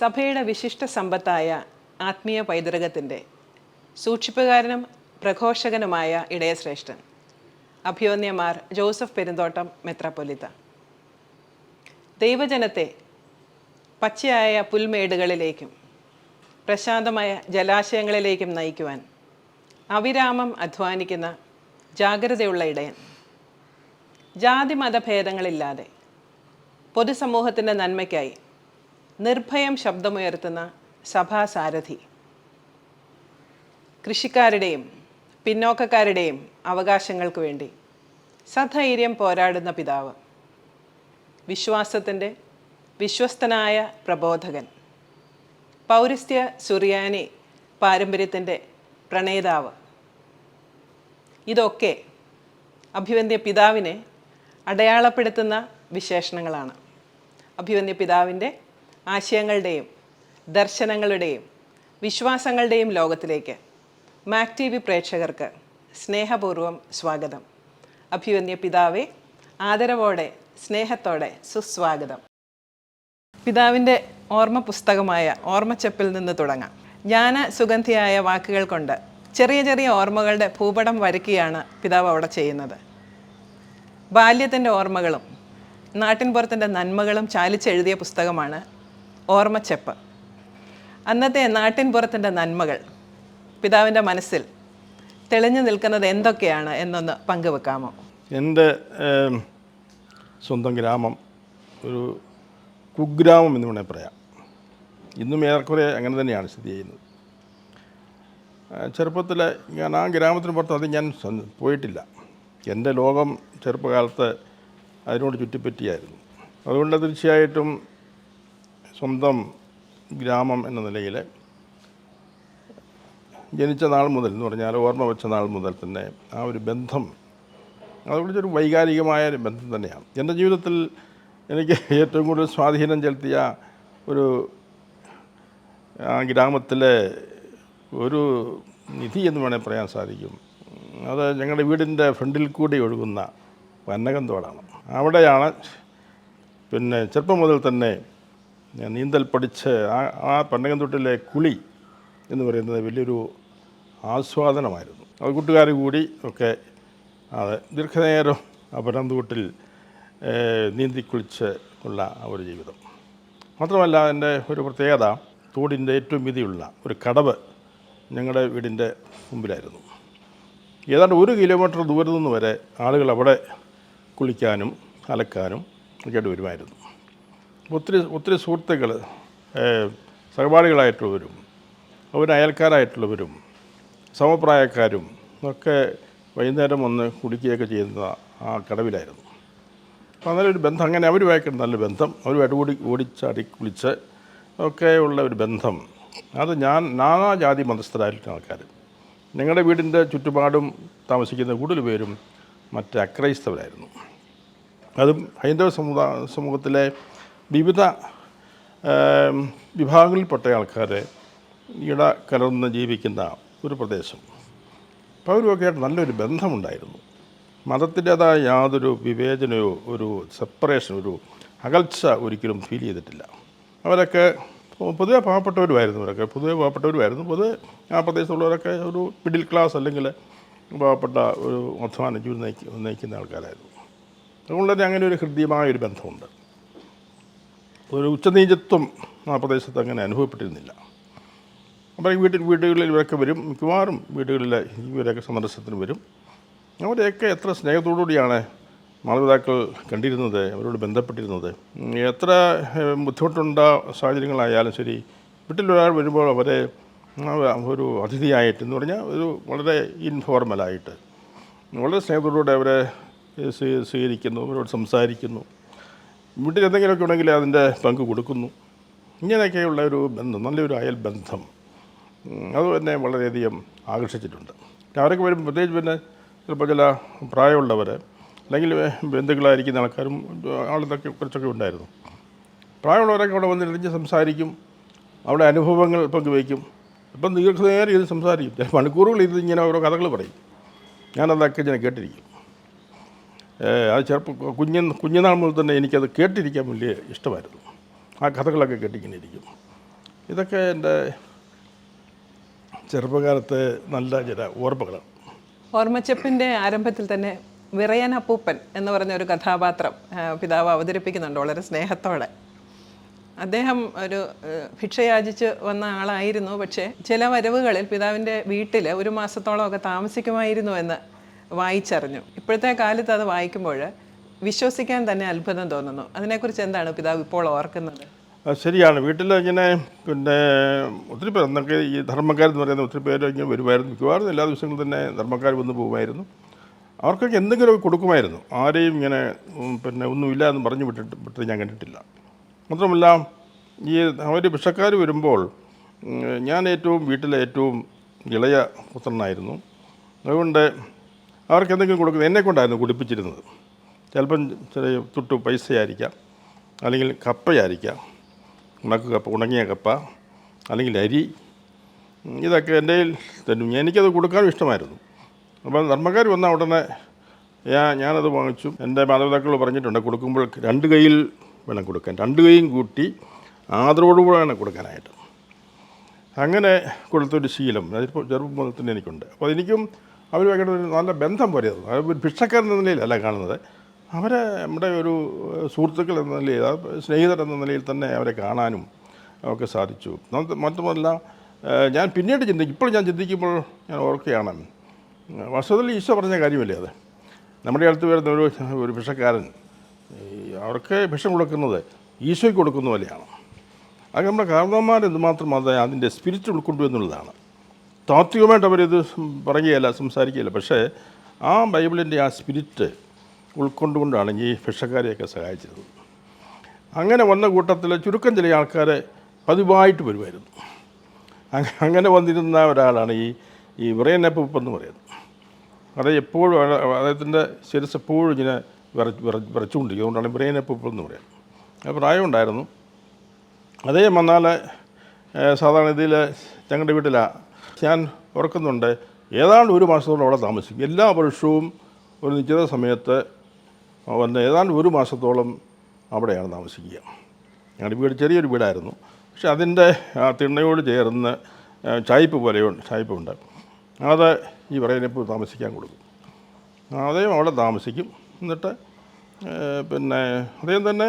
സഭയുടെ വിശിഷ്ട സമ്പത്തായ ആത്മീയ പൈതൃകത്തിന്റെ സൂക്ഷിപ്പുകാരനും പ്രഘോഷകനുമായ ഇടയശ്രേഷ്ഠൻ. അഭിയോന്യമാർ ജോസഫ് പെരുന്തോട്ടം മെത്രാപ്പൊലിത്ത. ദൈവജനത്തെ പച്ചയായ പുൽമേടുകളിലേക്കും പ്രശാന്തമായ ജലാശയങ്ങളിലേക്കും നയിക്കുവാൻ അവിരാമം അധ്വാനിക്കുന്ന ജാഗ്രതയുള്ള ഇടയൻ. ജാതി മതഭേദങ്ങളില്ലാതെ പൊതുസമൂഹത്തിന്റെ നന്മയ്ക്കായി നിർഭയം ശബ്ദമുയർത്തുന്ന സഭാസാരഥി. കൃഷിക്കാരുടെയും പിന്നോക്കക്കാരുടെയും അവകാശങ്ങൾക്ക് വേണ്ടി സധൈര്യം പോരാടുന്ന പിതാവ്. വിശ്വാസത്തിന്റെ വിശ്വസ്തനായ പ്രബോധകൻ. പൗരസ്ത്യ സുറിയാനി പാരമ്പര്യത്തിന്റെ പ്രണേതാവ്. ഇതൊക്കെ അഭിവന്ദ്യ പിതാവിനെ അടയാളപ്പെടുത്തുന്ന വിശേഷണങ്ങളാണ്. അഭിവന്യ പിതാവിന്റെ ആശയങ്ങളുടെയും ദർശനങ്ങളുടെയും വിശ്വാസങ്ങളുടെയും ലോകത്തിലേക്ക് മാക് ടി വി പ്രേക്ഷകർക്ക് സ്നേഹപൂർവം സ്വാഗതം. അഭിവന്യ പിതാവെ ആദരവോടെ സ്നേഹത്തോടെ സുസ്വാഗതം. പിതാവിന്റെ ഓർമ്മ പുസ്തകമായ ഓർമ്മച്ചപ്പിൽ നിന്ന് തുടങ്ങാം. ജ്ഞാന സുഗന്ധിയായ വാക്കുകൾ കൊണ്ട് ചെറിയ ചെറിയ ഓർമ്മകളുടെ ഭൂപടം വരയ്ക്കുകയാണ് പിതാവ് അവിടെ ചെയ്യുന്നത്. ബാല്യത്തിന്റെ ഓർമ്മകളും നാട്ടിൻപുറത്തിന്റെ നന്മകളും ചാലിച്ചെഴുതിയ പുസ്തകമാണ് ഓർമ്മച്ചെപ്പ്. അന്നത്തെ നാട്ടിൻപുറത്തിന്റെ നന്മകൾ പിതാവിന്റെ മനസ്സിൽ തെളിഞ്ഞു നിൽക്കുന്നത് എന്തൊക്കെയാണ് എന്നൊന്ന് പങ്കുവെക്കാമോ? എന്റെ സ്വന്തം ഗ്രാമം ഒരു കുഗ്രാമം എന്ന് വേണേൽ പറയാം. ഇന്നും ഏറെക്കുറെ അങ്ങനെ തന്നെയാണ് സ്ഥിതി ചെയ്യുന്നത്. ചെറുപ്പത്തിൽ ഞാൻ ആ ഗ്രാമത്തിന് പുറത്ത് അത് ഞാൻ പോയിട്ടില്ല. എന്റെ ലോകം ചെറുപ്പകാലത്ത് അതിനോട് ചുറ്റിപ്പറ്റിയായിരുന്നു. അതുകൊണ്ട് തീർച്ചയായിട്ടും സ്വന്തം ഗ്രാമം എന്ന നിലയിൽ ജനിച്ച നാൾ മുതൽ എന്ന് പറഞ്ഞാൽ ഓർമ്മ വെച്ച നാൾ മുതൽ തന്നെ ആ ഒരു ബന്ധം അതുകൊണ്ട് ഒരു വൈകാരികമായ ഒരു ബന്ധം തന്നെയാണ്. എന്റെ ജീവിതത്തിൽ എനിക്ക് ഏറ്റവും കൂടുതൽ സ്വാധീനം ചെലുത്തിയ ഒരു ഗ്രാമത്തിലെ ഒരു നിധി എന്ന് വേണേൽ പറയാൻ സാധിക്കും. അത് ഞങ്ങളുടെ വീടിന്റെ ഫ്രണ്ടിൽ കൂടി ഒഴുകുന്ന വന്നകന്തോടാണ് അവിടെയാണ് പിന്നെ ചെറുപ്പം മുതൽ തന്നെ നീന്തൽ പഠിച്ച് ആ ആ പണ്ടകംതൊട്ടിലെ കുളി എന്ന് പറയുന്നത് വലിയൊരു ആസ്വാദനമായിരുന്നു. അത് കൂട്ടുകാർ കൂടി ഒക്കെ അത് ദീർഘനേരം ആ പനന്തൂട്ടിൽ നീന്തിക്കുളിച്ച് ഉള്ള ആ ഒരു ജീവിതം. മാത്രമല്ല അതിന്റെ ഒരു പ്രത്യേകത തോടിന്റെ ഏറ്റവും വീതിയുള്ള ഒരു കടവ് ഞങ്ങളുടെ വീടിന്റെ മുമ്പിലായിരുന്നു. ഏതാണ്ട് ഒരു കിലോമീറ്റർ ദൂരത്തു നിന്ന് വരെ ആളുകൾ അവിടെ കുളിക്കാനും അലക്കാനും ഒക്കെ വരുമായിരുന്നു. ഒത്തിരി ഒത്തിരി സുഹൃത്തുക്കൾ സഹപാഠികളായിട്ടുള്ളവരും അവർ അയൽക്കാരായിട്ടുള്ളവരും സമപ്രായക്കാരും ഒക്കെ വൈകുന്നേരം വന്ന് കുടിക്കുകയൊക്കെ ചെയ്യുന്ന ആ കടവിലായിരുന്നു. അപ്പോൾ ഒരു ബന്ധം അങ്ങനെ അവരുമായിട്ട് നല്ല ബന്ധം അവരുമായിട്ട് ഓടി ഓടിച്ചാടി കുളിച്ച് ഒക്കെയുള്ള ഒരു ബന്ധം. അത് ഞാൻ നാനാ ജാതി മതസ്ഥരായിട്ടുള്ള ആൾക്കാർ ഞങ്ങളുടെ വീടിന്റെ ചുറ്റുപാടും താമസിക്കുന്ന കൂടുതൽ പേരും മറ്റ് അക്രൈസ്തവരായിരുന്നു. അതും ഹൈന്ദവ സമൂഹ സമൂഹത്തിലെ വിവിധ വിഭാഗങ്ങളിൽപ്പെട്ട ആൾക്കാരെ ഇട കലർന്ന് ജീവിക്കുന്ന ഒരു പ്രദേശം. അപ്പോൾ അവരുമൊക്കെ ആയിട്ട് നല്ലൊരു ബന്ധമുണ്ടായിരുന്നു. മതത്തിന്റേതായ യാതൊരു വിവേചനയോ ഒരു സെപ്പറേഷൻ ഒരു അകൽച്ച ഒരിക്കലും ഫീൽ ചെയ്തിട്ടില്ല. അവരൊക്കെ പൊതുവെ പാവപ്പെട്ടവരുമായിരുന്നു അവരൊക്കെ പൊതുവെ പാവപ്പെട്ടവരുമായിരുന്നു. പൊതുവെ ആ പ്രദേശത്തുള്ളവരൊക്കെ ഒരു മിഡിൽ ക്ലാസ് അല്ലെങ്കിൽ പാവപ്പെട്ട ഒരു അധ്വാനം ജീവിതം നയിക്കുന്ന ആൾക്കാരായിരുന്നു. അതുകൊണ്ട് തന്നെ അങ്ങനെ ഒരു ഹൃദ്യമായ ഒരു ബന്ധമുണ്ട്. ഒരു ഉച്ചനീചത്വം ആ പ്രദേശത്ത് അങ്ങനെ അനുഭവപ്പെട്ടിരുന്നില്ല. അപ്പോൾ വീട്ടിൽ വീടുകളിൽ ഇവരൊക്കെ വരും. മിക്കവാറും വീടുകളിൽ ഇവരൊക്കെ സന്ദർശനത്തിന് വരും. അവരെയൊക്കെ എത്ര സ്നേഹത്തോടുകൂടിയാണ് മാതാപിതാക്കൾ കണ്ടിരുന്നത് അവരോട് ബന്ധപ്പെട്ടിരുന്നത്. എത്ര ബുദ്ധിമുട്ടുണ്ട സാഹചര്യങ്ങളായാലും ശരി വീട്ടിലൊരാൾ വരുമ്പോൾ അവരെ ഒരു അതിഥിയായിട്ട് എന്ന് പറഞ്ഞാൽ ഒരു വളരെ ഇൻഫോർമലായിട്ട് വളരെ സ്നേഹത്തോടുകൂടി അവരെ സ്വീകരിക്കുന്നു അവരോട് സംസാരിക്കുന്നു. വീട്ടിൽ എന്തെങ്കിലുമൊക്കെ ഉണ്ടെങ്കിൽ അതിന്റെ പങ്ക് കൊടുക്കുന്നു. ഇങ്ങനെയൊക്കെയുള്ള ഒരു ബന്ധം നല്ലൊരു അയൽ ബന്ധം. അത് എന്നെ വളരെയധികം ആകർഷിച്ചിട്ടുണ്ട്. അവരൊക്കെ വരും പ്രത്യേകിച്ച് പിന്നെ ചിലപ്പോൾ ചില പ്രായമുള്ളവർ അല്ലെങ്കിൽ ബന്ധുക്കളായിരിക്കുന്ന ആൾക്കാരും ആളിതൊക്കെ കുറച്ചൊക്കെ ഉണ്ടായിരുന്നു. പ്രായമുള്ളവരൊക്കെ അവിടെ വന്നിരുന്ന് സംസാരിക്കും അവിടെ അനുഭവങ്ങൾ പങ്കുവയ്ക്കും ഇപ്പം ദീർഘനേരം ഇത് സംസാരിക്കും. ചില മണിക്കൂറുകൾ ഇത് ഇങ്ങനെ ഓരോ കഥകൾ പറയും. ഞാനതൊക്കെ ഇങ്ങനെ കേട്ടിരിക്കും. അത് ചെറുപ്പം കുഞ്ഞ് കുഞ്ഞുനാൾ മുതൽ തന്നെ എനിക്കത് കേട്ടിരിക്കാൻ വലിയ ഇഷ്ടമായിരുന്നു. ആ കഥകളൊക്കെ കേട്ടിങ്ങനെ ഇരിക്കും. ഇതൊക്കെ എന്റെ ചെറുപ്പകാലത്തെ നല്ല ചില ഓർമ്മകളാണ് ഓർമ്മച്ചപ്പിന്റെ ആരംഭത്തിൽ തന്നെ വിറയൻ അപ്പൂപ്പൻ എന്ന് പറഞ്ഞ ഒരു കഥാപാത്രം പിതാവ് അവതരിപ്പിക്കുന്നുണ്ട് വളരെ സ്നേഹത്തോടെ. അദ്ദേഹം ഒരു ഭിക്ഷയാചിച്ച് വന്ന ആളായിരുന്നു. പക്ഷേ ചില വരവുകളിൽ പിതാവിന്റെ വീട്ടിൽ ഒരു മാസത്തോളമൊക്കെ താമസിക്കുമായിരുന്നു എന്ന് വായിച്ചറിഞ്ഞു. ഇപ്പോഴത്തെ കാലത്ത് അത് വായിക്കുമ്പോൾ വിശ്വസിക്കാൻ തന്നെ അത്ഭുതം തോന്നുന്നു. അതിനെക്കുറിച്ച് എന്താണ് പിതാവ് ഇപ്പോൾ ഓർക്കുന്നത്? ശരിയാണ്. വീട്ടിൽ ഇങ്ങനെ പിന്നെ ഒത്തിരി പേർ എന്നൊക്കെ ഈ ധർമ്മക്കാരെന്ന് പറയുന്ന ഒത്തിരി പേര് ഇങ്ങനെ വരുമായിരുന്നു. മിക്കവാറും എല്ലാ ദിവസങ്ങളും തന്നെ ധർമ്മക്കാർ വന്ന് പോകുമായിരുന്നു. അവർക്കൊക്കെ എന്തെങ്കിലുമൊക്കെ കൊടുക്കുമായിരുന്നു. ആരെയും ഇങ്ങനെ പിന്നെ ഒന്നുമില്ല എന്ന് പറഞ്ഞു വിട്ടിട്ട് വിട്ടത് ഞാൻ കണ്ടിട്ടില്ല. മാത്രമല്ല ഈ അവർ ഭിക്ഷക്കാർ വരുമ്പോൾ ഞാൻ ഏറ്റവും വീട്ടിലെ ഏറ്റവും ഇളയ പുത്രനായിരുന്നു. അതുകൊണ്ട് അവർക്ക് എന്തെങ്കിലും കൊടുക്കുന്നത് എന്നെ കൊണ്ടായിരുന്നു കുടിപ്പിച്ചിരുന്നത്. ചിലപ്പം ചെറിയ തുട്ടു പൈസയായിരിക്കാം. അല്ലെങ്കിൽ കപ്പയായിരിക്കാം. ഉണക്ക് കപ്പ ഉണങ്ങിയ കപ്പ അല്ലെങ്കിൽ അരി. ഇതൊക്കെ എന്റെ കയ്യിൽ എനിക്കത് കൊടുക്കാനും ഇഷ്ടമായിരുന്നു. അപ്പം ധർമ്മക്കാർ വന്ന ഉടനെ ഞാൻ ഞാനത് വാങ്ങിച്ചു. എന്റെ മാതാപിതാക്കൾ പറഞ്ഞിട്ടുണ്ട് കൊടുക്കുമ്പോൾ രണ്ട് കൈയിൽ വേണം കൊടുക്കാൻ. രണ്ട് കൈയും കൂട്ടി ആദരവോടുകൂടെ വേണം കൊടുക്കാനായിട്ട്. അങ്ങനെ കൊടുത്തൊരു ശീലം അതിപ്പോൾ ചെറുപ്പം മുതൽ തന്നെ എനിക്കുണ്ട്. അപ്പോൾ എനിക്കും അവരുമായിട്ട് ഒരു നല്ല ബന്ധം അത് ഒരു ഭിക്ഷക്കാരൻ എന്ന നിലയിലല്ല കാണുന്നത്. അവരെ നമ്മുടെ ഒരു സുഹൃത്തുക്കൾ എന്ന നിലയിൽ സ്നേഹിതർ എന്ന നിലയിൽ തന്നെ അവരെ കാണാനും ഒക്കെ സാധിച്ചു. മാത്രമല്ല ഞാൻ പിന്നീട് ചിന്തിക്കും ഇപ്പോൾ ഞാൻ ചിന്തിക്കുമ്പോൾ ഞാൻ ഓർക്കുകയാണ് വാസ്തവത്തിൽ ഈശോ പറഞ്ഞ കാര്യമല്ലേ അത്? നമ്മുടെ അടുത്ത് വരുന്ന ഒരു ഒരു ഭിക്ഷക്കാരൻ അവർക്ക് ഭിക്ഷം കൊടുക്കുന്നത് ഈശോയ്ക്ക് കൊടുക്കുന്ന പോലെയാണ്. അത് നമ്മുടെ കാരണവന്മാർ എന്തുമാത്രം അത് അതിന്റെ സ്പിരിറ്റ് ഉൾക്കൊണ്ടു എന്നുള്ളതാണ്. താത്വികമായിട്ട് അവരിത് പറയുകയല്ല സംസാരിക്കുകയില്ല. പക്ഷേ ആ ബൈബിളിന്റെ ആ സ്പിരിറ്റ് ഉൾക്കൊണ്ടുകൊണ്ടാണ് ഈ ഭിക്ഷക്കാരെയൊക്കെ സഹായിച്ചത്. അങ്ങനെ വന്ന കൂട്ടത്തിൽ ചുരുക്കം ചില ആൾക്കാരെ പതിവായിട്ട് വരുമായിരുന്നു. അങ്ങനെ വന്നിരുന്ന ഒരാളാണ് ഈ ഈ വിറയനപ്പൂപ്പ് എന്ന് പറയുന്നത്. അത് എപ്പോഴും അദ്ദേഹത്തിന്റെ ശിരസ് എപ്പോഴും ഇങ്ങനെ വിറ അതുകൊണ്ടാണ് വിറയനപ്പൂപ്പ് എന്ന് പറയുന്നത്. അത് പ്രായമുണ്ടായിരുന്നു. അദ്ദേഹം വന്നാൽ സാധാരണ ഇതിൽ ഞങ്ങളുടെ വീട്ടിലാണ് ഞാൻ ഓർക്കുന്നുണ്ട്. ഏതാണ്ട് ഒരു മാസത്തോളം അവിടെ താമസിക്കും. എല്ലാ വർഷവും ഒരു നിശ്ചിത സമയത്ത് വന്ന് ഏതാണ്ട് ഒരു മാസത്തോളം അവിടെയാണ് താമസിക്കുക. ഞങ്ങളുടെ വീട് ചെറിയൊരു വീടായിരുന്നു. പക്ഷെ അതിന്റെ തിണ്ണയോട് ചേർന്ന് ചായ്പ് പോലെയുണ്ട് ചായ്പുണ്ട് അത് ഈ പറയുന്നപ്പോൾ താമസിക്കാൻ കൊടുക്കും. അദ്ദേഹം അവിടെ താമസിക്കും. എന്നിട്ട് പിന്നെ അദ്ദേഹം തന്നെ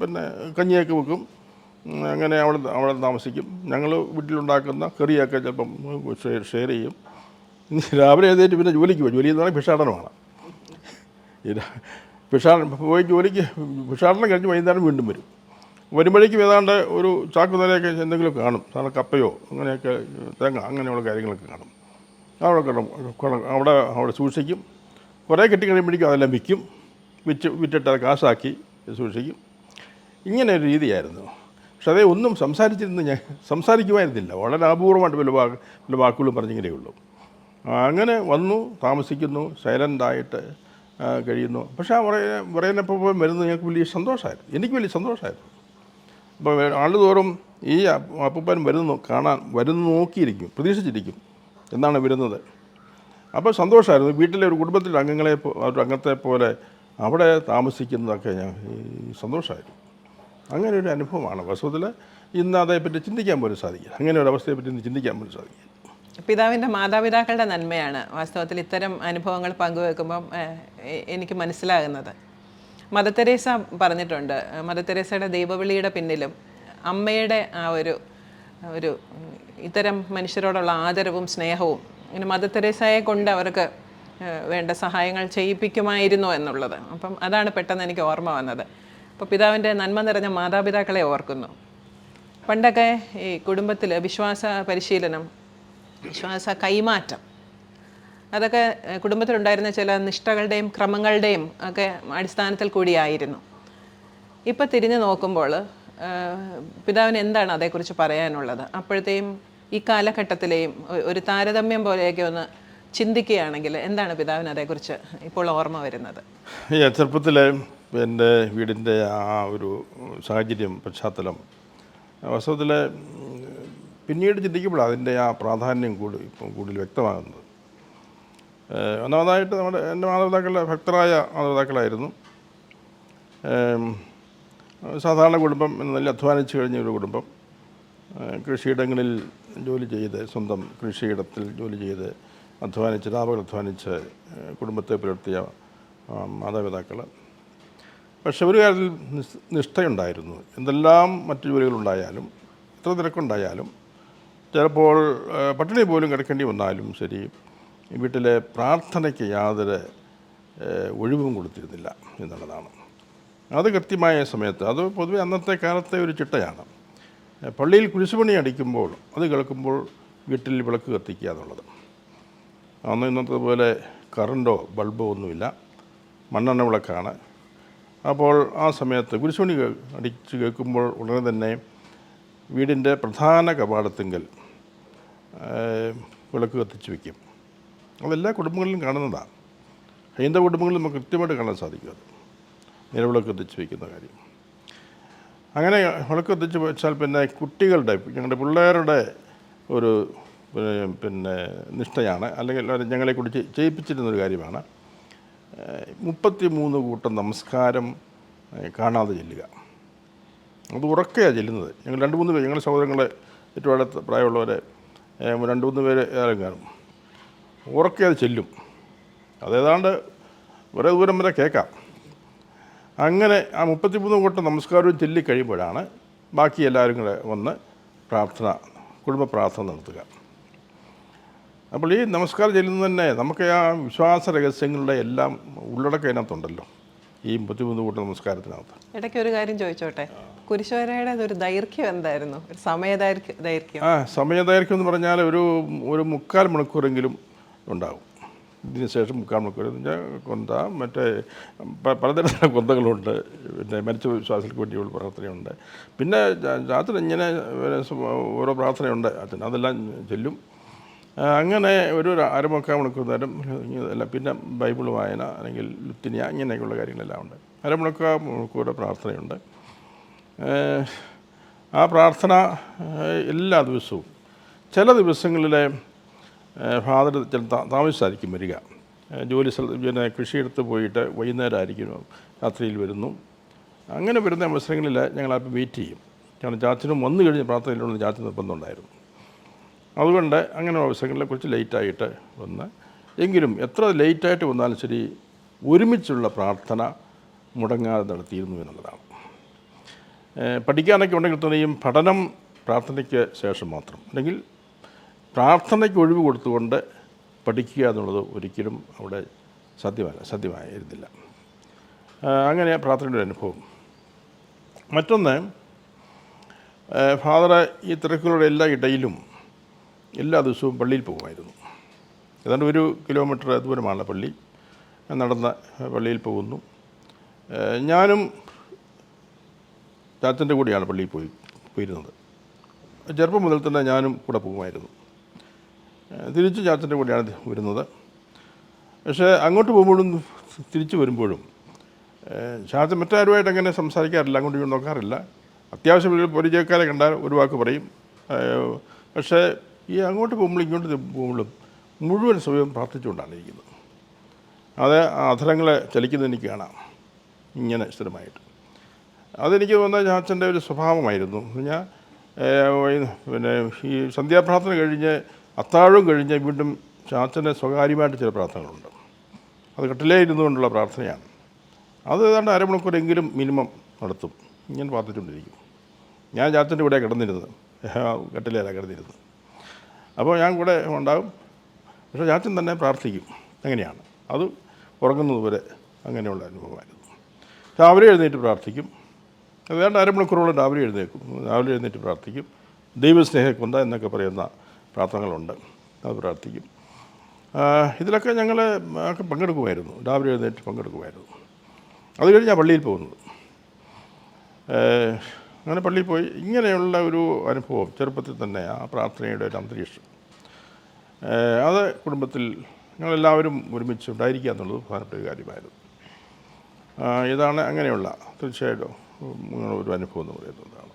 പിന്നെ കഞ്ഞിയൊക്കെ വെക്കും. അങ്ങനെ അവിടെ അവിടെ താമസിക്കും. ഞങ്ങൾ വീട്ടിലുണ്ടാക്കുന്ന കറിയൊക്കെ ചിലപ്പം ഷെയർ ചെയ്യും. രാവിലെ എഴുന്നേറ്റ് പിന്നെ ജോലിക്ക് പോകും ജോലി എന്ന് പറഞ്ഞാൽ ഭിക്ഷാടനമാണ്. ഭിക്ഷാടനം പോയി ജോലിക്ക് ഭിക്ഷാടനം കഴിഞ്ഞ് വൈകുന്നേരം വീണ്ടും വരും. വരുമ്പോഴേക്കും ഏതാണ്ട് ഒരു ചാക്ക് നിലയൊക്കെ എന്തെങ്കിലും കാണും. സാധാരണ കപ്പയോ അങ്ങനെയൊക്കെ തേങ്ങ അങ്ങനെയുള്ള കാര്യങ്ങളൊക്കെ കാണും. അവിടെ കിടം കിടം- അവിടെ അവിടെ സൂക്ഷിക്കും. കുറേ കെട്ടി കഴിയുമ്പോഴേക്കും അതെല്ലാം വിൽക്കും. വിറ്റ് വിറ്റിട്ട് അത് കാശാക്കി സൂക്ഷിക്കും. ഇങ്ങനെ ഒരു രീതിയായിരുന്നു. പക്ഷെ അതേ ഒന്നും സംസാരിച്ചിരുന്ന് ഞാൻ സംസാരിക്കുമായിരുന്നില്ല. വളരെ അപൂർവമായിട്ട് വല്ല വാക്ക് വല്ല വാക്കുകളും പറഞ്ഞിങ്ങനെ ഉള്ളൂ അങ്ങനെ വന്നു താമസിക്കുന്നു സൈലന്റായിട്ട് കഴിയുന്നു. പക്ഷേ ആ പറയുന്ന പറയുന്നപ്പോൾ വരുന്നത് ഞങ്ങൾക്ക് വലിയ സന്തോഷമായിരുന്നു. എനിക്ക് വലിയ സന്തോഷമായിരുന്നു. അപ്പോൾ ആളുതോറും ഈ അപ്പ- അപ്പൂപ്പൻ വരുന്നു കാണാൻ വരുന്നു നോക്കിയിരിക്കും പ്രതീക്ഷിച്ചിരിക്കും എന്നാണ് വരുന്നത്. അപ്പോൾ സന്തോഷമായിരുന്നു. വീട്ടിലെ ഒരു കുടുംബത്തിലെ അംഗങ്ങളെ ഒരു അംഗത്തെ പോലെ അവിടെ താമസിക്കുന്നതൊക്കെ ഞാൻ സന്തോഷമായിരുന്നു. അങ്ങനെ ഒരു അനുഭവമാണ്. വാസ്തവത്തിൽ ഇന്ന് അതേപ്പറ്റി ചിന്തിക്കാൻ പോലും സാധിക്കില്ല. അങ്ങനെ ഒരു അവസ്ഥയെപ്പറ്റി ഇന്ന് ചിന്തിക്കാൻ പോലും സാധിക്കില്ല. പിതാവിന്റെ മാതാപിതാക്കളുടെ നന്മയാണ് വാസ്തവത്തിൽ ഇത്തരം അനുഭവങ്ങൾ പങ്കുവെക്കുമ്പം എനിക്ക് മനസ്സിലാകുന്നത്. മദർ തെരേസ പറഞ്ഞിട്ടുണ്ട്. മദർ തെരേസയുടെ ദൈവവിളിയുടെ പിന്നിലും അമ്മയുടെ ആ ഒരു ഒരു ഇത്തരം മനുഷ്യരോടുള്ള ആദരവും സ്നേഹവും ഇങ്ങനെ മദർ തെരേസയെ കൊണ്ട് അവർക്ക് വേണ്ട സഹായങ്ങൾ ചെയ്യിപ്പിക്കുമായിരുന്നു എന്നുള്ളത്. അപ്പം അതാണ് പെട്ടെന്ന് എനിക്ക് ഓർമ്മ വന്നത്. അപ്പോൾ പിതാവിന്റെ നന്മ നിറഞ്ഞ മാതാപിതാക്കളെ ഓർക്കുന്നു. പണ്ടൊക്കെ ഈ കുടുംബത്തിൽ വിശ്വാസ പരിശീലനം വിശ്വാസ കൈമാറ്റം അതൊക്കെ കുടുംബത്തിലുണ്ടായിരുന്ന ചില നിഷ്ഠകളുടെയും ക്രമങ്ങളുടെയും ഒക്കെ അടിസ്ഥാനത്തിൽ കൂടിയായിരുന്നു. ഇപ്പം തിരിഞ്ഞു നോക്കുമ്പോൾ പിതാവിന് എന്താണ് അതേക്കുറിച്ച് പറയാനുള്ളത്? അപ്പോഴത്തെയും ഈ കാലഘട്ടത്തിലെയും ഒരു താരതമ്യം പോലെയൊക്കെ ഒന്ന് ചിന്തിക്കുകയാണെങ്കിൽ എന്താണ് പിതാവിന് അതേക്കുറിച്ച് ഇപ്പോൾ ഓർമ്മ വരുന്നത്? ഈ ചെറുപ്പത്തിൽ എന്റെ വീടിന്റെ ആ ഒരു സാഹചര്യം പശ്ചാത്തലം. വാസ്തവത്തിൽ പിന്നീട് ചിന്തിക്കുമ്പോൾ അതിന്റെ ആ പ്രാധാന്യം കൂടി ഇപ്പം കൂടുതൽ വ്യക്തമാകുന്നത്. ഒന്നാമതായിട്ട് നമ്മുടെ എന്റെ മാതാപിതാക്കളുടെ ഭക്തരായ മാതാപിതാക്കളായിരുന്നു. സാധാരണ കുടുംബം എന്ന നല്ല അധ്വാനിച്ച് കഴിഞ്ഞ ഒരു കുടുംബം. കൃഷിയിടങ്ങളിൽ ജോലി ചെയ്ത് സ്വന്തം കൃഷിയിടത്തിൽ ജോലി ചെയ്ത് അധ്വാനിച്ച് രാപകൽ അധ്വാനിച്ച് കുടുംബത്തെ പുലർത്തിയ മാതാപിതാക്കൾ പക്ഷെ ഒരു കാര്യത്തിൽ നിഷ്ഠയുണ്ടായിരുന്നു. എന്തെല്ലാം മറ്റു ജോലികളുണ്ടായാലും എത്ര തിരക്കുണ്ടായാലും ചിലപ്പോൾ പട്ടിണി പോലും കിടക്കേണ്ടി വന്നാലും ശരി വീട്ടിലെ പ്രാർത്ഥനയ്ക്ക് യാതൊരു ഒഴിവും കൊടുത്തിരുന്നില്ല എന്നുള്ളതാണ്. അത് കൃത്യമായ സമയത്ത് അത് പൊതുവെ അന്നത്തെ കാലത്തെ ഒരു ചിട്ടയാണ്. പള്ളിയിൽ കുരിശുപണി അടിക്കുമ്പോൾ അത് കേൾക്കുമ്പോൾ വീട്ടിൽ വിളക്ക് കത്തിക്കുക എന്നുള്ളത്. അന്ന് ഇന്നത്തെ പോലെ കറണ്ടോ ബൾബോ ഒന്നുമില്ല. മണ്ണെണ്ണ വിളക്കാണ്. അപ്പോൾ ആ സമയത്ത് കുരിശുണി അടിച്ച് കേൾക്കുമ്പോൾ ഉടനെ തന്നെ വീടിന്റെ പ്രധാന കപാടത്തിങ്കൽ വിളക്ക് കത്തിച്ച് വയ്ക്കും. അതെല്ലാ കുടുംബങ്ങളിലും കാണുന്നതാണ് ഹൈന്ദവ കുടുംബങ്ങളിൽ നമുക്ക് കൃത്യമായിട്ട് കാണാൻ സാധിക്കും അത്. നിലവിളക്ക് കത്തിച്ച് വയ്ക്കുന്ന കാര്യം. അങ്ങനെ വിളക്ക് കത്തിച്ച് വെച്ചാൽ പിന്നെ കുട്ടികളുടെ ഞങ്ങളുടെ പിള്ളേരുടെ ഒരു പിന്നെ നിഷ്ഠയാണ്. അല്ലെങ്കിൽ ഞങ്ങളെ കുറിച്ച് ചെയ്- ചെയ്യിപ്പിച്ചിരുന്നൊരു കാര്യമാണ്. മുപ്പത്തി മൂന്ന് കൂട്ടം നമസ്കാരം കാണാതെ ചെല്ലുക. അത് ഉറക്കെയാണ് ചെല്ലുന്നത്. ഞങ്ങൾ രണ്ട് മൂന്ന് പേര് ഞങ്ങളുടെ സഹോദരങ്ങളെ ഏറ്റവും അടുത്ത പ്രായമുള്ളവരെ രണ്ട് മൂന്ന് പേര് ഏറെ കാണും. ഉറക്കെ അത് ചെല്ലും. അതേതാണ്ട് ഒരേ ദൂരം വരെ കേൾക്കാം. അങ്ങനെ ആ മുപ്പത്തിമൂന്ന് കൂട്ടം നമസ്കാരവും ചെല്ലിക്കഴിയുമ്പോഴാണ് ബാക്കി എല്ലാവരും കൂടെ വന്ന് പ്രാർത്ഥന കുടുംബ പ്രാർത്ഥന നടത്തുക. അപ്പോൾ ഈ നമസ്കാരം ചെല്ലുന്നത് തന്നെ നമുക്ക് ആ വിശ്വാസ രഹസ്യങ്ങളുടെ എല്ലാം ഉള്ളടക്കം അതിനകത്തുണ്ടല്ലോ. ഈ കൂട്ടം നമസ്കാരത്തിനകത്ത്. ഇടയ്ക്ക് ഒരു കാര്യം ചോദിച്ചോട്ടെ? കുരിശോരയുടെ ഒരു ദൈർഘ്യം എന്തായിരുന്നു? സമയദൈർഘ്യം സമയ ദൈർഘ്യം. ആ സമയദൈർഘ്യം എന്ന് പറഞ്ഞാൽ ഒരു ഒരു മുക്കാൽ മണിക്കൂറെങ്കിലും ഉണ്ടാകും ഇതിന് ശേഷം മുക്കാൽ മണിക്കൂർ എന്ന് വെച്ചാൽ കൊന്ത മറ്റേ പലതരത്തിലുള്ള കൊന്തകളുണ്ട്. പിന്നെ മരിച്ച വിശ്വാസികൾക്ക് വേണ്ടിയുള്ള പ്രാർത്ഥനയുണ്ട്. പിന്നെ രാത്രി ഇങ്ങനെ ഓരോ പ്രാർത്ഥനയുണ്ട്. അച്ഛൻ അതെല്ലാം ചെല്ലും. അങ്ങനെ ഒരു അരമുക്കാൽ മണിക്കൂർ നേരം അല്ല പിന്നെ ബൈബിൾ വായന അല്ലെങ്കിൽ ലുത്തിനിയ ഇങ്ങനെയൊക്കെയുള്ള കാര്യങ്ങളെല്ലാം ഉണ്ട്. അരമുക്കാൽ മണിക്കൂറുടെ പ്രാർത്ഥനയുണ്ട്. ആ പ്രാർത്ഥന എല്ലാ ദിവസവും. ചില ദിവസങ്ങളിലെ ഫാദർ ചില താമസിച്ചായിരിക്കും വരിക. ജോലി സ്ഥലത്ത് പിന്നെ കൃഷിയെടുത്ത് പോയിട്ട് വൈകുന്നേരം ആയിരിക്കും രാത്രിയിൽ വരുന്നു. അങ്ങനെ വരുന്ന അവസരങ്ങളിൽ ഞങ്ങൾ അല്പം വെയിറ്റ് ചെയ്യും. കാരണം ചാച്ചനും വന്നു കഴിഞ്ഞ് പ്രാർത്ഥനയിലുള്ള ചാച്ചൻ നിർബന്ധമുണ്ടായിരുന്നു അതുകൊണ്ട് അങ്ങനെ അവസരങ്ങളെ കുറച്ച് ലേറ്റായിട്ട് വന്ന് എങ്കിലും എത്ര ലേറ്റായിട്ട് വന്നാലും ശരി ഒരുമിച്ചുള്ള പ്രാർത്ഥന മുടങ്ങാതെ നടത്തിയിരുന്നു എന്നുള്ളതാണ്. പഠിക്കാനൊക്കെ ഉണ്ടെങ്കിൽ തന്നെയും പഠനം പ്രാർത്ഥനയ്ക്ക് ശേഷം മാത്രം. അല്ലെങ്കിൽ പ്രാർത്ഥനയ്ക്ക് ഒഴിവ് കൊടുത്തുകൊണ്ട് പഠിക്കുക എന്നുള്ളത് ഒരിക്കലും അവിടെ സാധ്യമല്ല സാധ്യമായിരുന്നില്ല. ഏഹ് അങ്ങനെ പ്രാർത്ഥനയുടെ അനുഭവം. മറ്റൊന്ന് ഫാദർ ഈ തിരക്കുകളുടെ എല്ലാ ഇടയിലും എല്ലാ ദിവസവും പള്ളിയിൽ പോകുമായിരുന്നു. ഏതാണ്ട് ഒരു കിലോമീറ്റർ ദൂരമാണ് പള്ളി. നടന്ന പള്ളിയിൽ പോകുന്നു. ഞാനും ചാച്ചന്റെ കൂടെയാണ് പള്ളിയിൽ പോയി പോയിരുന്നത്. ചെറുപ്പം മുതൽ തന്നെ ഞാനും കൂടെ പോകുമായിരുന്നു. തിരിച്ച് ചാച്ചന്റെ കൂടെയാണ് വരുന്നത്. പക്ഷേ അങ്ങോട്ട് പോകുമ്പോഴും തിരിച്ചു വരുമ്പോഴും ചാച്ചൻ മറ്റാരുമായിട്ട് അങ്ങനെ സംസാരിക്കാറില്ല അങ്ങോട്ട് നോക്കാറില്ല. അത്യാവശ്യം ഒരു പരിചയക്കാരെ കണ്ടാൽ ഒരു വാക്ക് പറയും. പക്ഷേ ഈ അങ്ങോട്ട് പോകുമ്പോൾ ഇങ്ങോട്ട് പോകുമ്പോഴും മുഴുവൻ സമയം പ്രാർത്ഥിച്ചുകൊണ്ടാണ് ഇരിക്കുന്നത്. അത് അധരങ്ങളെ ചലിക്കുന്നത് എനിക്ക് കാണാം. ഇങ്ങനെ സ്ഥിരമായിട്ട്. അതെനിക്ക് വന്ന ചാച്ചന്റെ ഒരു സ്വഭാവമായിരുന്നു. ഞാൻ പിന്നെ ഈ സന്ധ്യാപ്രാർത്ഥന കഴിഞ്ഞ് അത്താഴം കഴിഞ്ഞ് വീണ്ടും ചാച്ചന്റെ സ്വകാര്യമായിട്ട് ചില പ്രാർത്ഥനകളുണ്ട്. അത് കട്ടിലേ ഇരുന്നു കൊണ്ടുള്ള പ്രാർത്ഥനയാണ്. അത് ഏതാണ്ട് അരമണിക്കൂറെങ്കിലും മിനിമം നടത്തും. ഇങ്ങനെ പ്രാർത്ഥിച്ചുകൊണ്ടിരിക്കും. ഞാൻ ചാച്ചന്റെ ഇവിടെ കിടന്നിരുന്നത്. കട്ടിലേല കിടന്നിരുന്നത്. അപ്പോൾ ഞാൻ കൂടെ ഉണ്ടാകും. പക്ഷേ ചാച്ചൻ തന്നെ പ്രാർത്ഥിക്കും. അങ്ങനെയാണ് അത് ഉറങ്ങുന്നത് വരെ അങ്ങനെയുള്ള അനുഭവമായിരുന്നു. രാവിലെ എഴുന്നേറ്റ് പ്രാർത്ഥിക്കും. ഏതാണ്ട് അരമണിക്കൂറോളം രാവിലെ എഴുന്നേക്കും രാവിലെ എഴുന്നേറ്റ് പ്രാർത്ഥിക്കും. ദൈവസ്നേഹക്കൊന്ത എന്നൊക്കെ പറയുന്ന പ്രാർത്ഥനകളുണ്ട്. അത് പ്രാർത്ഥിക്കും. ഇതിലൊക്കെ ഞങ്ങൾ ഒക്കെ പങ്കെടുക്കുമായിരുന്നു. രാവിലെ എഴുന്നേറ്റ് പങ്കെടുക്കുമായിരുന്നു. അത് പള്ളിയിൽ പോകുന്നത്. അങ്ങനെ പള്ളിയിൽ പോയി ഇങ്ങനെയുള്ള ഒരു അനുഭവം ചെറുപ്പത്തിൽ തന്നെ ആ പ്രാർത്ഥനയുടെ ഒരു അന്തരീക്ഷം. അത് കുടുംബത്തിൽ ഞങ്ങളെല്ലാവരും ഒരുമിച്ച് ഉണ്ടായിരിക്കുക എന്നുള്ളത് പ്രധാനപ്പെട്ട ഒരു കാര്യമായിരുന്നു. ഇതാണ് അങ്ങനെയുള്ള തീർച്ചയായിട്ടും ഒരു അനുഭവം എന്ന് പറയുന്നതാണ്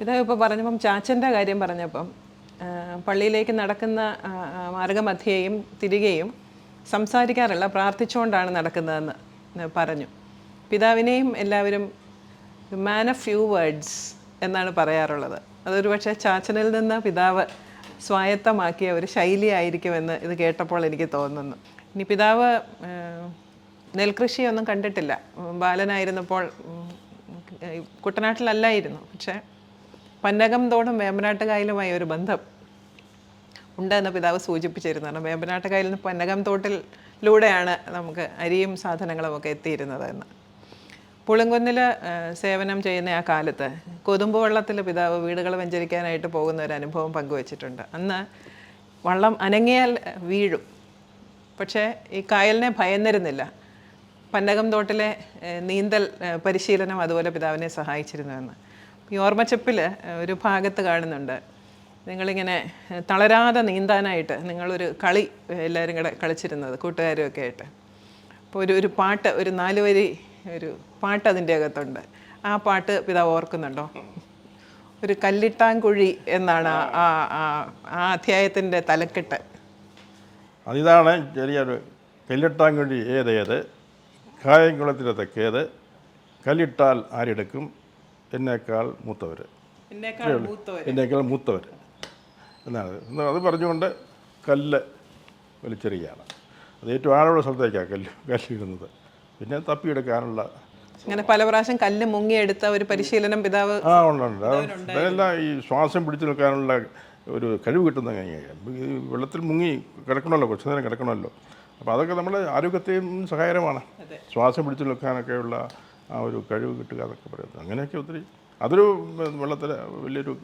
പിതാവ് ഇപ്പോൾ പറഞ്ഞപ്പം ചാച്ചന്റെ കാര്യം പറഞ്ഞപ്പം പള്ളിയിലേക്ക് നടക്കുന്ന മാർഗമധ്യേയും തിരികെയും സംസാരിക്കാറില്ല പ്രാർത്ഥിച്ചുകൊണ്ടാണ് നടക്കുന്നതെന്ന് പറഞ്ഞു. പിതാവിനെയും എല്ലാവരും മാൻ ഓഫ് ഫ്യൂ വേർഡ്സ് എന്നാണ് പറയാറുള്ളത്. അതൊരു പക്ഷേ ചാച്ചനിൽ നിന്ന് പിതാവ് സ്വായത്തമാക്കിയ ഒരു ശൈലിയായിരിക്കുമെന്ന് ഇത് കേട്ടപ്പോൾ എനിക്ക് തോന്നുന്നു. ഇനി പിതാവ് നെൽകൃഷിയൊന്നും കണ്ടിട്ടില്ല. ബാലനായിരുന്നപ്പോൾ കുട്ടനാട്ടിലല്ലായിരുന്നു. പക്ഷേ പന്നകം തോടും വേമ്പനാട്ടുകായലുമായി ഒരു ബന്ധം ഉണ്ടെന്ന് പിതാവ് സൂചിപ്പിച്ചിരുന്നതാണ്. വേമ്പനാട്ടുകായലിൽ നിന്ന് പന്നകം തോട്ടിലൂടെയാണ് നമുക്ക് അരിയും സാധനങ്ങളും ഒക്കെ എത്തിയിരുന്നത് എന്ന്. പുളിങ്കുന്നിൽ സേവനം ചെയ്യുന്ന ആ കാലത്ത് കൊതുമ്പ് വള്ളത്തിൽ പിതാവ് വീടുകൾ വെഞ്ചരിക്കാനായിട്ട് പോകുന്ന ഒരു അനുഭവം പങ്കുവച്ചിട്ടുണ്ട്. അന്ന് വള്ളം അനങ്ങിയാൽ വീഴും. പക്ഷേ ഈ കായലിനെ ഭയന്നിരുന്നില്ല. പന്നകം തോട്ടിലെ നീന്തൽ പരിശീലനം അതുപോലെ പിതാവിനെ സഹായിച്ചിരുന്നുവെന്ന്. ഈ ഓർമ്മച്ചപ്പിൽ ഒരു ഭാഗത്ത് കാണുന്നുണ്ട്. നിങ്ങളിങ്ങനെ തളരാതെ നീന്താനായിട്ട് നിങ്ങളൊരു കളി എല്ലാവരും കൂടെ കളിച്ചിരുന്നത് കൂട്ടുകാരും ഒക്കെ ആയിട്ട്. അപ്പോൾ ഒരു ഒരു പാട്ട് ഒരു നാല് വരി ഒരു പാട്ട് അതിന്റെ അകത്തുണ്ട്. ആ പാട്ട് പിതാവ് ഓർക്കുന്നുണ്ടോ? ഒരു കല്ലിട്ടാങ്കുഴി എന്നാണ് ആ- ആ അധ്യായത്തിന്റെ തലക്കെട്ട്. അതിതാണ് ചെറിയൊരു കല്ലിട്ടാങ്കുഴി ഏതേത് കായംകുളത്തിലെ തെക്കേത് കല്ലിട്ടാൽ ആരെടുക്കും? എന്നേക്കാൾ മൂത്തവർ എന്നേക്കാൾ മൂത്തവർ എന്നേക്കാൾ മൂത്തവർ എന്നാണ്. അത് പറഞ്ഞുകൊണ്ട് കല്ല് വലിച്ചെറിയുകയാണ്. അത് ഏറ്റവും ആഴമുള്ള സ്ഥലത്തേക്കാണ് കല്ല് കല്ലിടുന്നത്. പിന്നെ തപ്പിയെടുക്കാനുള്ള അങ്ങനെ പല പ്രാവശ്യം കല്ല് മുങ്ങിയെടുത്ത ഒരു പരിശീലനം പിതാവ് ആ ഉണ്ട് ഉണ്ട്. അത് അതെല്ലാം ഈ ശ്വാസം പിടിച്ചു നിൽക്കാനുള്ള ഒരു കഴിവ് കിട്ടുന്ന ഈ വെള്ളത്തിൽ മുങ്ങി കിടക്കണമല്ലോ കുറച്ച് നേരം കിടക്കണമല്ലോ. അപ്പോൾ അതൊക്കെ നമ്മുടെ ആരോഗ്യത്തെയും സഹായകരമാണ്. ശ്വാസം പിടിച്ചു നിൽക്കാനൊക്കെയുള്ള ആ ഒരു കഴിവ് കിട്ടുക എന്നൊക്കെ പറയുന്നത്. അങ്ങനെയൊക്കെ ഒത്തിരി അതൊരു വെള്ളത്തിൽ വലിയൊരു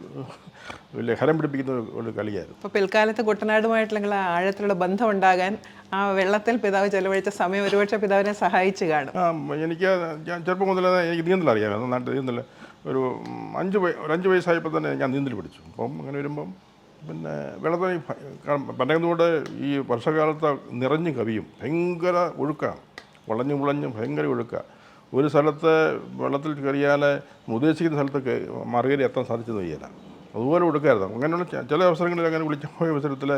വലിയ ഹരം പിടിപ്പിക്കുന്ന ഒരു- കളിയായിരുന്നു. അപ്പോൾ പിൽക്കാലത്ത് കുട്ടനാടുമായിട്ടുള്ള ആഴത്തിലുള്ള ബന്ധം ഉണ്ടാകാൻ ആ വെള്ളത്തിൽ പിതാവ് ചെലവഴിച്ച സമയം ഒരുപക്ഷെ പിതാവിനെ സഹായിച്ചു കാണും. ആ എനിക്ക് ഞാൻ ചെറുപ്പം മുതൽ എനിക്ക് നീന്തൽ അറിയാമായിരുന്നു. നാട്ടിൽ നീന്തൽ ഒരു അഞ്ച് ഒരു അഞ്ച് വയസ്സായപ്പോൾ തന്നെ ഞാൻ നീന്തൽ പഠിച്ചു. അപ്പം അങ്ങനെ വരുമ്പം പിന്നെ വെള്ളത്തിന് പണ്ടതുകൊണ്ട് ഈ വർഷകാലത്ത് നിറഞ്ഞു കവിയും. ഭയങ്കര ഒഴുക്കാണ്. വളഞ്ഞു മുളഞ്ഞ് ഭയങ്കര ഒഴുക്കാണ്. ഒരു സ്ഥലത്ത് വെള്ളത്തിൽ കയറിയാൽ ഉദ്ദേശിക്കുന്ന സ്ഥലത്ത് മറുകരി എത്താൻ സാധിച്ചെന്ന് വയ്യല്ല. അതുപോലെ ഒടുക്കായിരുന്നു അങ്ങനെയുള്ള ചില അവസരങ്ങളിൽ അങ്ങനെ വിളിച്ചു പോയ അവസരത്തിൽ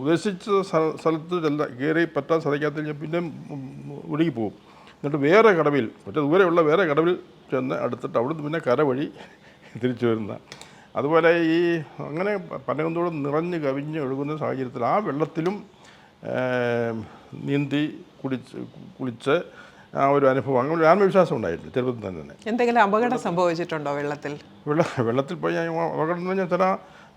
ഉദ്ദേശിച്ച സ്ഥ- സ്ഥലത്ത് ചെല്ല കയറി പറ്റാൻ സാധിക്കാത്ത പിന്നെ ഒഴുകി പോകും എന്നിട്ട് വേറെ കടവിൽ മറ്റേ ദൂരെയുള്ള വേറെ കടവിൽ ചെന്ന് അടുത്തിട്ട് അവിടുന്ന് പിന്നെ കര വഴി തിരിച്ചു വരുന്ന. അതുപോലെ ഈ അങ്ങനെ പനകന്തോളം നിറഞ്ഞ് കവിഞ്ഞ് ഒഴുകുന്ന സാഹചര്യത്തിൽ ആ വെള്ളത്തിലും നീന്തി കുളിച്ച് കുളിച്ച് ആ ഒരു അനുഭവം. അങ്ങനെ ഒരു ആത്മവിശ്വാസം ഉണ്ടായിട്ടുണ്ട് ചെറുപ്പത്തിൽ തന്നെ. തന്നെ എന്തെങ്കിലും അപകടം സംഭവിച്ചിട്ടുണ്ടോ വെള്ളത്തിൽ? വെള്ള വെള്ളത്തിൽ പോയി ഞാൻ അപകടം എന്ന് പറഞ്ഞാൽ ചില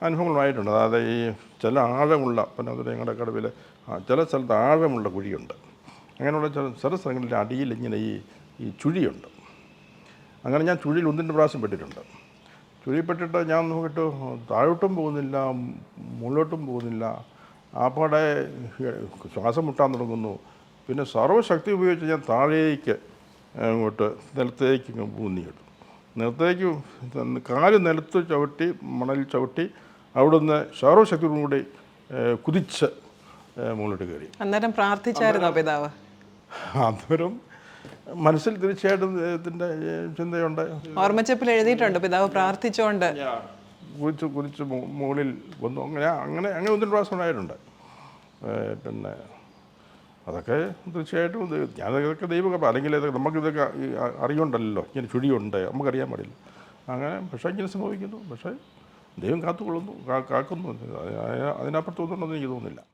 അനുഭവങ്ങളുമായിട്ടുണ്ട് അതായത് ഈ ചില ആഴമുള്ള പിന്നെ അതുപോലെ ഞങ്ങളുടെ കടവിൽ ചില സ്ഥലത്ത് ആഴമുള്ള കുഴിയുണ്ട്. അങ്ങനെയുള്ള ചില ചില സ്ഥലങ്ങളിൽ അടിയിൽ ഇങ്ങനെ ഈ ഈ ചുഴിയുണ്ട്. അങ്ങനെ ഞാൻ ചുഴിയിൽ ഒന്നിന്റെ പ്രാവശ്യം പെട്ടിട്ടുണ്ട്. ചുഴിപ്പെട്ടിട്ട് ഞാൻ നോക്കിയിട്ട് താഴോട്ടും പോകുന്നില്ല മുകളിലോട്ടും പോകുന്നില്ല. ആപ്പാടെ ശ്വാസം മുട്ടാൻ തുടങ്ങുന്നു. പിന്നെ സർവശക്തി ഉപയോഗിച്ച് ഞാൻ താഴേക്ക് അങ്ങോട്ട് നിലത്തേക്ക് ഇങ്ങ് ഊന്നിയിട്ടു നിലത്തേക്ക് കാൽ നിലത്ത് ചവിട്ടി മണലിൽ ചവിട്ടി അവിടുന്ന് സർവശക്തിയോടും കൂടി കുതിച്ച് മുകളിലോട്ട് കയറി. അന്നേരം പ്രാർത്ഥിച്ചായിരുന്നോ പിതാവ്? അന്നേരം മനസ്സിൽ തീർച്ചയായിട്ടും ഇതിന്റെ ചിന്തയുണ്ട്. ഓർമ്മച്ചപ്പിൽ എഴുതിയിട്ടുണ്ട് പിതാവ് പ്രാർത്ഥിച്ചുകൊണ്ട് കുതിച്ച് കുതിച്ച് മുകളിൽ വന്നു. അങ്ങനെ അങ്ങനെ അങ്ങനെ ഒന്നിന് പ്രാവശ്യം ഉണ്ടായിട്ടുണ്ട്. പിന്നെ അതൊക്കെ തീർച്ചയായിട്ടും ഇത് ഞാനതൊക്കെ ദൈവം അല്ലെങ്കിൽ ഇതൊക്കെ നമുക്കിതൊക്കെ അറിയുണ്ടല്ലോ. ഇങ്ങനെ ചുഴിയുണ്ട്. നമുക്കറിയാൻ പാടില്ല. അങ്ങനെ പക്ഷേ ഇങ്ങനെ സംഭവിക്കുന്നു. പക്ഷേ ദൈവം കാത്തുകൊള്ളുന്നു. കാക്കുന്നു. അതിനപ്പുറത്തൊന്നുണ്ടെന്ന് അതിനപ്പുറത്തൊന്നും എനിക്ക് തോന്നുന്നില്ല.